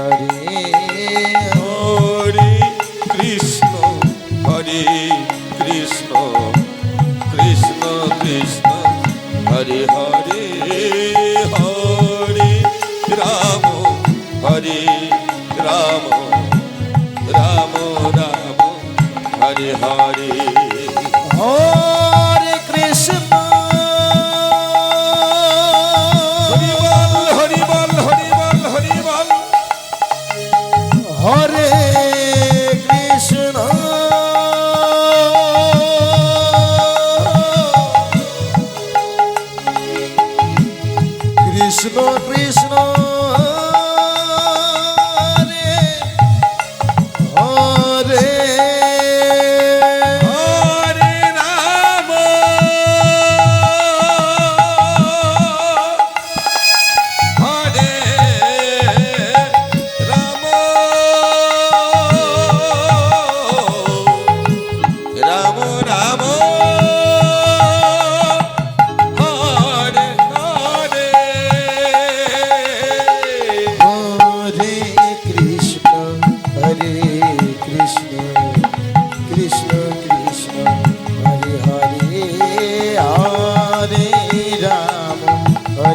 Hare Krishna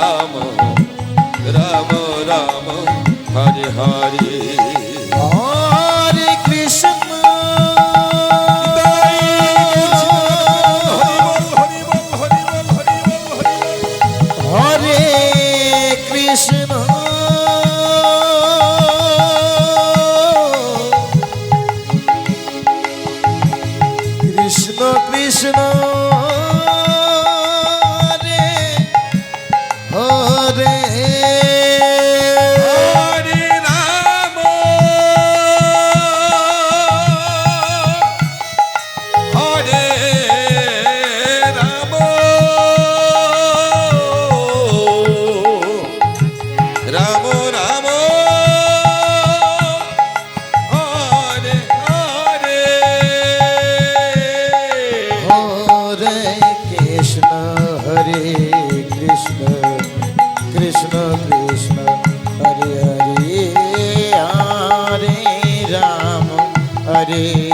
Ram Ram Ram Hare Hare Krishna Hare Krishna Krishna Krishna Hare Hare Hare Ram Hare